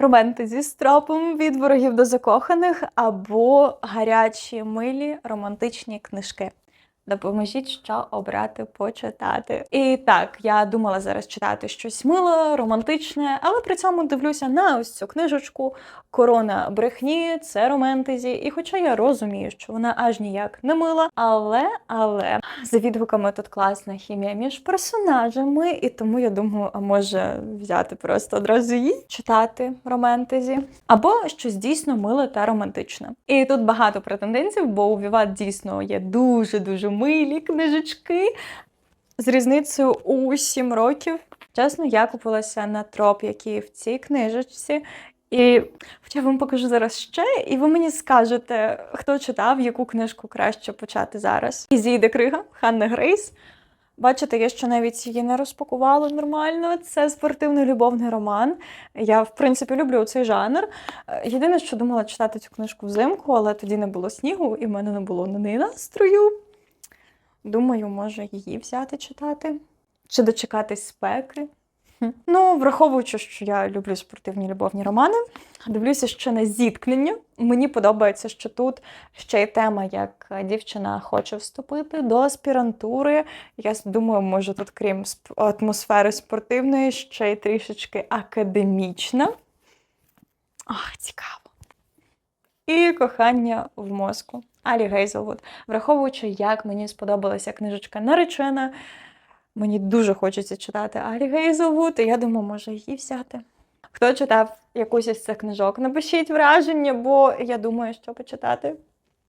романтизі зі стропом від ворогів до закоханих або гарячі милі романтичні книжки. Допоможіть, що обрати почитати. І так, я думала зараз читати щось миле, романтичне, але при цьому дивлюся на ось цю книжечку Корона брехні, це романтизі. І хоча я розумію, що вона аж ніяк не мила, але але за відгуками тут класна хімія між персонажами, і тому я думаю, а може взяти просто одразу її читати романтизі, або щось дійсно миле та романтичне. І тут багато претендентів, бо у Віват дійсно є дуже дуже милі книжечки з різницею у 7 років. Чесно, я купилася на троп, який в цій книжечці. І я вам покажу зараз ще, і ви мені скажете, хто читав, яку книжку краще почати зараз. І зійде крига Ханна Грейс. Бачите, я ще навіть її не розпакувала нормально. Це спортивний любовний роман. Я, в принципі, люблю цей жанр. Єдине, що думала читати цю книжку взимку, але тоді не було снігу, і в мене не було на настрою. Думаю, може її взяти читати. Чи дочекатись спеки. Ну, враховуючи, що я люблю спортивні любовні романи, дивлюся ще на зіткнення. Мені подобається, що тут ще й тема, як дівчина хоче вступити до аспірантури. Я думаю, може тут, крім атмосфери спортивної, ще й трішечки академічна. Ах, цікаво. І кохання в мозку. Алі Гейзелвуд. Враховуючи, як мені сподобалася книжечка наречена, мені дуже хочеться читати Алі Гейзелвуд, і я думаю, може її взяти. Хто читав якусь із цих книжок, напишіть враження, бо я думаю, що почитати.